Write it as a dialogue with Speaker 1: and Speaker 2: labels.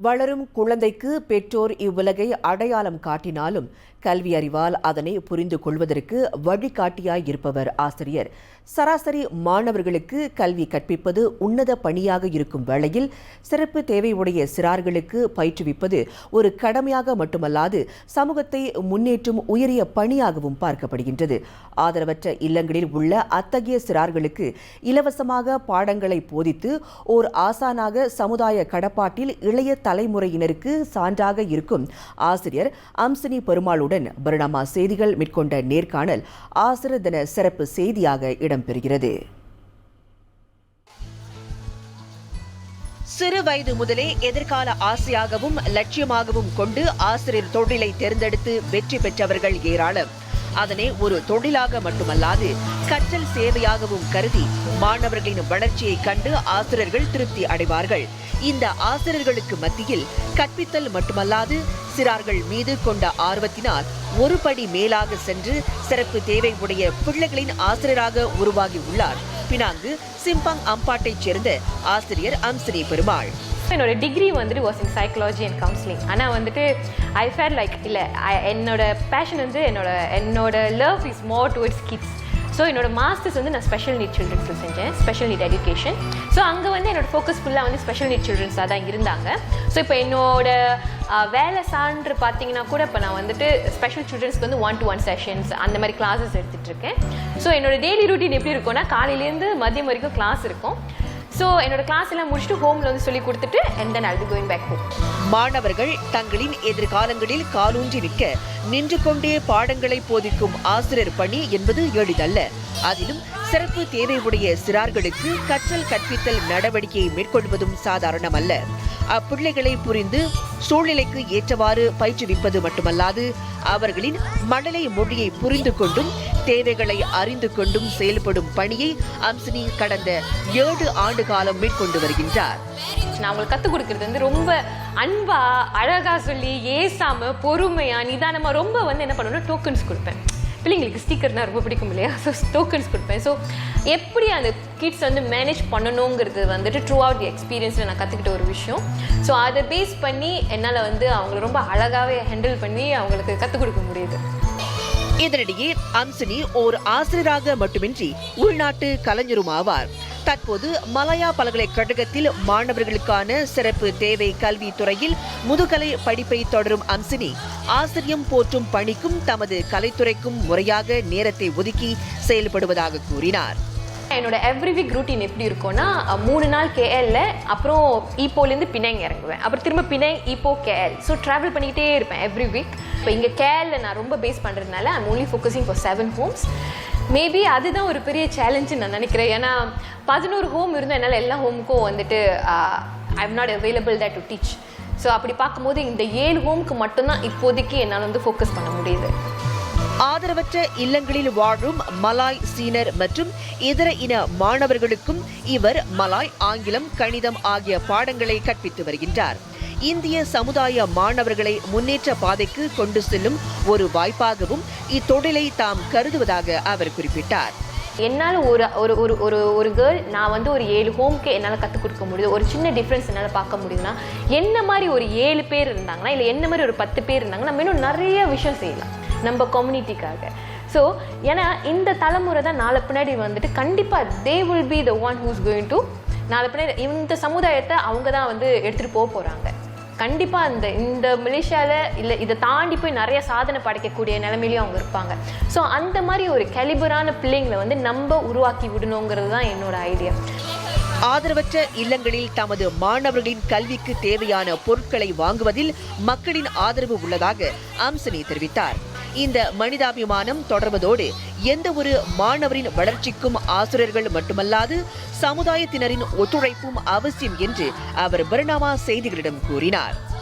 Speaker 1: வளரும் குழந்தைக்கு பெற்றோர் இவ்வுலகை அடையாளம் காட்டினாலும் கல்வி அறிவால் அதனை புரிந்து கொள்வதற்கு வழிகாட்டியாய் இருப்பவர் ஆசிரியர். சராசரி மாணவர்களுக்கு கல்வி கற்பிப்பது உன்னத பணியாக இருக்கும் வேளையில் சிறப்பு தேவையுடைய சிறார்களுக்கு பயிற்றுவிப்பது ஒரு கடமையாக மட்டுமல்லாது சமூகத்தை முன்னேற்றும் உயரிய பணியாகவும் பார்க்கப்படுகின்றது. ஆதரவற்ற இல்லங்களில் உள்ள அத்தகைய சிறார்களுக்கு இலவசமாக பாடங்களை போதித்து ஓர் ஆசானாக சமுதாய கடப்பாட்டில் இளைய தலைமுறையினருக்கு சான்றாக இருக்கும் ஆசிரியர் அம்சினி பெருமாளுடன் பரிணாமா செய்திகள் மேற்கொண்ட நேர்காணல் ஆசிரியர் தின சிறப்பு செய்தியாக இடம்பெறுகிறது. சிறு வயது முதலே எதிர்கால ஆசையாகவும் லட்சியமாகவும் கொண்டு ஆசிரியர் தொழிலை தேர்ந்தெடுத்து வெற்றி பெற்றவர்கள் ஏராளம். அதனை ஒரு தொழிலாக மட்டுமல்லாது கற்றல் சேவையாகவும் கருதி மாணவர்களின் வளர்ச்சியை கண்டு ஆசிரியர்கள் திருப்தி அடைவார்கள். இந்த ஆசிரியர்களுக்கு மத்தியில் கற்பித்தல் மட்டுமல்லாது சிறார்கள் மீது கொண்ட ஆர்வத்தினால் ஒரு படி மேலாக சென்று சிறப்பு தேவை உடைய பிள்ளைகளின் ஆசிரியராக உருவாகி உள்ளார். பினாங்கு சிம்பாங் அம்பாட்டைச் சேர்ந்த ஆசிரியர் அம்சினி பெருமாள்.
Speaker 2: என்னோட டிகிரி வந்துட்டு was in psychology and counselling ஆனால் வந்துட்டு ஐ ஃபேர் லைக் இல்லை என்னோட பேஷன் வந்து என்னோட என்னோட love is more towards kids so என்னோட மாஸ்டர்ஸ் வந்து நான் ஸ்பெஷல் நீட் சில்ட்ரன்ஸில் செஞ்சேன் ஸ்பெஷல் நீட் எஜுகேஷன் ஸோ அங்கே வந்து என்னோட ஃபோக்கஸ் ஃபுல்லாக வந்து ஸ்பெஷல் நீட் சில்ட்ரன்ஸாக தான் இருந்தாங்க. ஸோ இப்போ என்னோட வேலை சான்று பார்த்தீங்கன்னா கூட இப்போ நான் வந்துட்டு ஸ்பெஷல் சில்ட்ரன்ஸ்க்கு வந்து ஒன் டு ஒன் செஷன்ஸ் அந்த மாதிரி கிளாஸஸ் எடுத்துகிட்டு இருக்கேன். ஸோ என்னோட டெய்லி ரூட்டீன் எப்படி இருக்கும்னா காலையிலேருந்து மதியம் வரைக்கும் கிளாஸ் இருக்கும். ஸோ என்னோட கிளாஸ் எல்லாம் முடிச்சுட்டு ஹோமில் வந்து சொல்லி கொடுத்துட்டு and then I'll be going back home
Speaker 1: மாணவர்கள் தங்களின் எதிர்காலங்களில் காலூன்றி நிற்க நின்று கொண்டே பாடங்களை போதிக்கும் ஆசிரியர் பணி என்பது எளிதல்ல. அதிலும் சிறப்பு தேவையுடைய சிறார்களுக்கு கற்றல் கற்பித்தல் நடவடிக்கையை மேற்கொள்வதும் சாதாரணம் அல்ல அப்பிள்ளைகளை புரிந்து சூழ்நிலைக்கு ஏற்றவாறு பயிற்றுவிப்பது மட்டுமல்லாது அவர்களின் மழலை மொழியை புரிந்து கொண்டும் தேவைகளை அறிந்து கொண்டும் செயல்படும் பணியை அம்சினி கடந்த ஏழு ஆண்டு காலம் மேற்கொண்டு வருகின்றார்.
Speaker 2: நான் அவங்களுக்கு கற்றுக் கொடுக்கறது வந்து ரொம்ப அன்பா அழகா சொல்லி ஏசாம பொறுமையா நிதானமா ரொம்ப வந்து என்ன பண்ணுவேன்னா டோக்கன்ஸ் கொடுப்பேன். பிள்ளைங்களுக்கு ஸ்டிக்கர்னா ரொம்ப பிடிக்கும் இல்லையா? ஸோ டோக்கன்ஸ் கொடுப்பேன். ஸோ எப்படி அந்த கிட்ஸ் வந்து மேனேஜ் பண்ணணுங்கிறது வந்துட்டு ட்ரூ அவுட் தி எக்ஸ்பீரியன்ஸில் நான் கற்றுக்கிட்ட ஒரு விஷயம். ஸோ அதை பேஸ் பண்ணி என்னால் வந்து அவங்கள ரொம்ப அழகாகவே ஹேண்டில் பண்ணி அவங்களுக்கு கற்றுக் கொடுக்க முடியுது.
Speaker 1: இதனிடையே அம்சினி ஓர் ஆசிரியராக மட்டுமின்றி உள்நாட்டு கலைஞரும் ஆவார் தற்போது மலாயா பல்கலைக்கழகத்தில் மாணவர்களுக்கான சிறப்பு தேவை கல்வி துறையில் முதுகலை படிப்பை தொடரும் அம்சினி ஆசிரியம் போற்றும் பணிக்கும் தமது கலைத்துறைக்கும் முறையாக நேரத்தை ஒதுக்கி செயல்படுவதாக கூறினார்.
Speaker 2: என்னோட எவ்ரி வீக் ரூட்டீன் எப்படி இருக்கும்னா மூணு நாள் கேஎல்ல அப்புறம் ஈப்போலேருந்து பிணைங் இறங்குவேன். அப்புறம் திரும்ப Penang Ipoh KL so travel பண்ணிக்கிட்டே இருப்பேன் எவ்ரி வீக் இப்போ இங்கே கேஎல்ல நான் ரொம்ப பேஸ் பண்ணுறதுனால I'm only focusing for seven homes maybe அதுதான் ஒரு பெரிய சேலஞ்சு நான் நினைக்கிறேன். ஏன்னா பதினோரு ஹோம் இருந்தால் என்னால் எல்லா ஹோமுக்கும் வந்துட்டு I am not available that to teach so அப்படி பார்க்கும்போது இந்த ஏழு ஹோமுக்கு மட்டும்தான் இப்போதைக்கு என்னால் வந்து ஃபோக்கஸ் பண்ண முடியுது.
Speaker 1: ஆதரவற்ற இல்லங்களில் வாழும் மலாய் சீனர் மற்றும் இதர இன மாணவர்களுக்கும் இவர் மலாய் ஆங்கிலம் கணிதம் ஆகிய பாடங்களை கற்பித்து வருகின்றார். இந்திய சமுதாய மாணவர்களை முன்னேற்ற பாதைக்கு கொண்டு செல்லும் ஒரு வாய்ப்பாகவும் இத்தொழிலை தாம் கருதுவதாக அவர் குறிப்பிட்டார்.
Speaker 2: என்னால் ஒரு ஒரு ஒரு ஒரு ஒரு கேர்ள் நான் வந்து ஒரு ஏழு ஹோம்க்கு என்னால் கற்றுக் கொடுக்க முடியுது. ஒரு சின்ன டிஃப்ரென்ஸ் என்னால் பார்க்க முடியுதுன்னா என்ன மாதிரி ஒரு ஏழு பேர் இருந்தாங்கன்னா இல்லை என்ன மாதிரி ஒரு பத்து பேர் இருந்தாங்கன்னா நம்ம இன்னும் நிறைய விஷயம் செய்யலாம். நம்ம கம்யூனிட்டிக்காக ஸோ ஏன்னா இந்த தலைமுறை தான் நாளை பின்னாடி வந்துட்டு கண்டிப்பாக they will be the one who's going to நாளை பின்னாடி இந்த சமுதாயத்தை அவங்க தான் வந்து எடுத்துகிட்டு போக போகிறாங்க கண்டிப்பாக இந்த இந்த மலேசியாவில் இல்லை இதை தாண்டி போய் நிறைய சாதனை படைக்கக்கூடிய நிலமையிலையும் அவங்க இருப்பாங்க. ஸோ அந்த மாதிரி ஒரு கெலிபரான பிள்ளைங்களை வந்து நம்ம உருவாக்கி விடணுங்கிறது தான் என்னோட ஐடியா
Speaker 1: ஆதரவற்ற இல்லங்களில் தமது மாணவர்களின் கல்விக்கு தேவையான பொருட்களை வாங்குவதில் மக்களின் ஆதரவு உள்ளதாக அம்சனி தெரிவித்தார். இந்த மனிதாபிமானம் தொடர்வதோடு எந்த ஒரு மாணவரின் வளர்ச்சிக்கும் ஆசிரியர்கள் மட்டுமல்லாது சமுதாயத்தினரின் ஒத்துழைப்பும் அவசியம் என்று அவர் பரிணாமா செய்திகளிடம் கூறினார்.